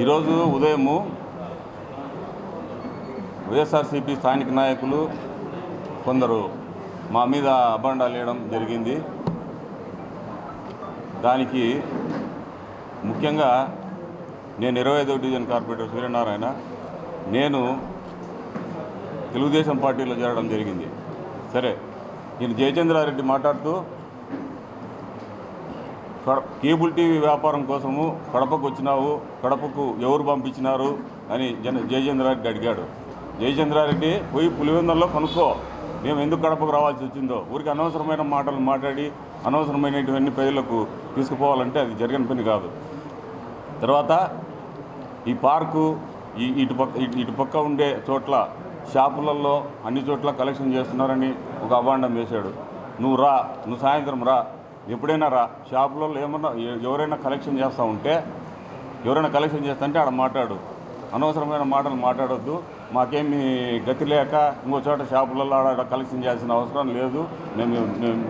ఈరోజు ఉదయము వైఎస్ఆర్సీపీ స్థానిక నాయకులు కొందరు మా మీద అబండాలు వేయడం జరిగింది. దానికి ముఖ్యంగా నేను ఇరవై ఐదో డివిజన్ కార్పొరేటర్ సూర్యనారాయణ నేను తెలుగుదేశం పార్టీలో చేరడం జరిగింది. సరే నేను జయచంద్రారెడ్డి మాట్లాడుతూ కేబుల్ టీవీ వ్యాపారం కోసము కడపకు వచ్చినావు కడపకు ఎవరు పంపించినారు అని జన జయచంద్రారెడ్డి అడిగాడు. జయచంద్రారెడ్డి పోయి పులివెందుల్లో కనుక్కో మేము ఎందుకు కడపకు రావాల్సి వచ్చిందో? ఊరికి అనవసరమైన మాటలు మాట్లాడి అనవసరమైనటువంటి ప్రజలకు తీసుకుపోవాలంటే అది జరిగిన పని కాదు. తర్వాత ఈ పార్కు ఈ ఇటు పక్క ఇటు- ఇటు పక్క ఉండే చోట్ల షాపులలో అన్ని చోట్ల కలెక్షన్ చేస్తున్నారని ఒక అభాండం వేశాడు. నువ్వు రా నువ్వు సాయంత్రం రా ఎప్పుడైనా రా షాపులలో ఏమన్నా ఎవరైనా కలెక్షన్ చేస్తూ ఉంటే ఎవరైనా కలెక్షన్ చేస్తుంటే ఆడ మాట్లాడు. అనవసరమైన మాటలు మాట్లాడొద్దు. మాకేమి గతి లేక ఇంకో చోట షాపులలో ఆడ ఆడ కలెక్షన్ చేయాల్సిన అవసరం లేదు. మేము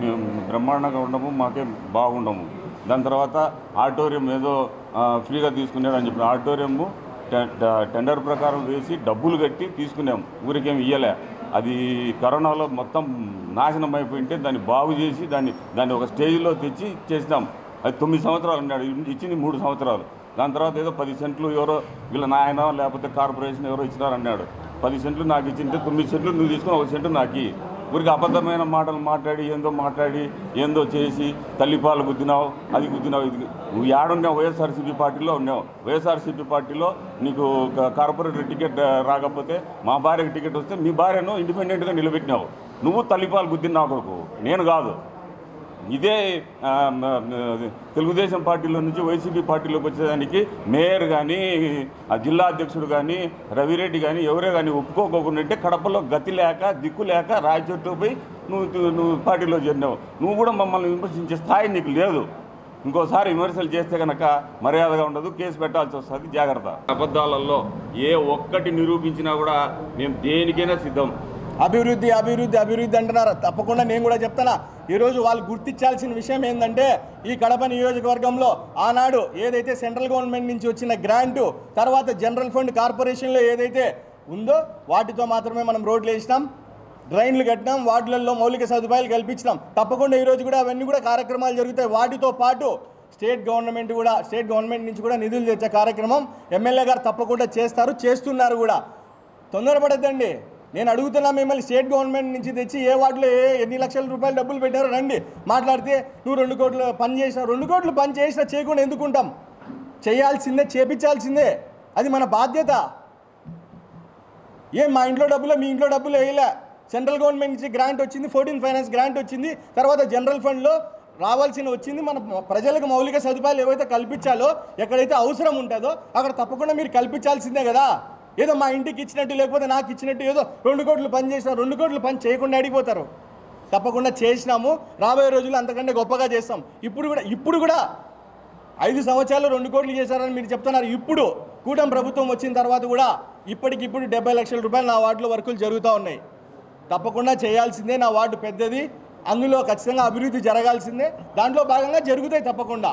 మేము బ్రహ్మాండంగా ఉండము మాకేం బాగుండము. దాని తర్వాత ఆడిటోరియం ఏదో ఫ్రీగా ఫ్రీగా అని చెప్పిన ఆడిటోరియము టె- టెండర్ ప్రకారం వేసి డబ్బులు కట్టి తీసుకున్నాము ఊరికేమి ఇయ్యలే. అది కరోనాలో మొత్తం నాశనం అయిపోయింటే దాన్ని బాగు చేసి దాన్ని దాన్ని ఒక స్టేజ్లో తెచ్చి చేసినాం. అది తొమ్మిది సంవత్సరాలు అన్నాడు. ఇచ్చింది మూడు సంవత్సరాలు. దాని తర్వాత ఏదో పది సెంట్లు ఎవరో వీళ్ళ నాయన లేకపోతే కార్పొరేషన్ ఎవరో ఇచ్చినారన్నాడు. పది సెంట్లు నాకు ఇచ్చింటే తొమ్మిది సెంట్లు నువ్వు తీసుకుని ఒక సెంటు నాకు ఊరికి అబద్ధమైన మాటలు మాట్లాడి ఏందో మాట్లాడి ఏందో చేసి తల్లిపాలు గుద్దినావు అది గుద్దినావు ఇది నువ్వు ఏడున్నావు వైఎస్ఆర్సీపీ పార్టీలో ఉన్నావు. వైఎస్ఆర్సీపీ పార్టీలో నీకు కార్పొరేటర్ టికెట్ రాకపోతే మా భార్యకు టికెట్ వస్తే మీ భార్యను ఇండిపెండెంట్గా నిలబెట్టినావు. నువ్వు తల్లిపాలు గుద్దినావు కొడుకు నేను కాదు. ఇదే తెలుగుదేశం పార్టీలో నుంచి వైసీపీ పార్టీలోకి వచ్చేదానికి మేయర్ కానీ ఆ జిల్లా అధ్యక్షుడు కానీ రవిరెడ్డి కానీ ఎవరే కానీ ఒప్పుకోకుండా కడపలో గతి లేక దిక్కు లేక రాయచోటు పోయి నువ్వు నువ్వు పార్టీలో చేరినావు. నువ్వు కూడా మమ్మల్ని విమర్శించే స్థాయి నీకు లేదు. ఇంకోసారి విమర్శలు చేస్తే కనుక మర్యాదగా ఉండదు కేసు పెట్టాల్సి వస్తుంది. జాగ్రత్త. అబద్ధాలలో ఏ ఒక్కటి నిరూపించినా కూడా మేము దేనికైనా సిద్ధం. అభివృద్ధి అభివృద్ధి అభివృద్ధి అంటున్నారు. తప్పకుండా నేను కూడా చెప్తానా. ఈరోజు వాళ్ళు గుర్తించాల్సిన విషయం ఏంటంటే ఈ కడప నియోజకవర్గంలో ఆనాడు ఏదైతే సెంట్రల్ గవర్నమెంట్ నుంచి వచ్చిన గ్రాంటు తర్వాత జనరల్ ఫండ్ కార్పొరేషన్లో ఏదైతే ఉందో వాటితో మాత్రమే మనం రోడ్లు వేసినాం డ్రైన్లు కట్టినాం వార్డులలో మౌలిక సదుపాయాలు కల్పించినాం. తప్పకుండా ఈరోజు కూడా అవన్నీ కూడా కార్యక్రమాలు జరుగుతాయి. వాటితో పాటు స్టేట్ గవర్నమెంట్ కూడా స్టేట్ గవర్నమెంట్ నుంచి కూడా నిధులు తెచ్చే కార్యక్రమం ఎమ్మెల్యే గారు తప్పకుండా చేస్తారు చేస్తున్నారు కూడా. తొందరపడద్దండి. నేను అడుగుతున్నా మిమ్మల్ని స్టేట్ గవర్నమెంట్ నుంచి తెచ్చి ఏ వార్డులో ఏ ఎన్ని లక్షల రూపాయలు డబ్బులు పెట్టారో రండి. మాట్లాడితే నువ్వు రెండు కోట్లు పని చేసినా రెండు కోట్లు పని చేసినా చేయకుండా ఎందుకుంటాం? చేయాల్సిందే చేపించాల్సిందే. అది మన బాధ్యత. ఏం మా ఇంట్లో డబ్బులు మీ ఇంట్లో డబ్బులు వేయలే. సెంట్రల్ గవర్నమెంట్ నుంచి గ్రాంట్ వచ్చింది ఫోర్టీన్ ఫైనాన్స్ గ్రాంట్ వచ్చింది. తర్వాత జనరల్ ఫండ్లో రావాల్సిన వచ్చింది మన ప్రజలకు మౌలిక సదుపాయాలు ఏవైతే కల్పించాలో ఎక్కడైతే అవసరం ఉంటుందో అక్కడ తప్పకుండా మీరు కల్పించాల్సిందే కదా. ఏదో మా ఇంటికి ఇచ్చినట్టు లేకపోతే నాకు ఇచ్చినట్టు ఏదో రెండు కోట్లు పని చేసిన రెండు కోట్లు పని చేయకుండా అడిగిపోతారు తప్పకుండా చేసినాము. రాబోయే రోజుల్లో అంతకంటే గొప్పగా చేస్తాం. ఇప్పుడు కూడా ఇప్పుడు కూడా ఐదు సంవత్సరాలు రెండు కోట్లు చేశారని మీరు చెప్తున్నారు. ఇప్పుడు కూటమి ప్రభుత్వం వచ్చిన తర్వాత కూడా ఇప్పటికిప్పుడు డెబ్బై లక్షల రూపాయలు నా వార్డులో వర్కులు జరుగుతూ ఉన్నాయి. తప్పకుండా చేయాల్సిందే నా వార్డు పెద్దది. అందులో ఖచ్చితంగా అభివృద్ధి జరగాల్సిందే. దాంట్లో భాగంగా జరుగుతాయి తప్పకుండా.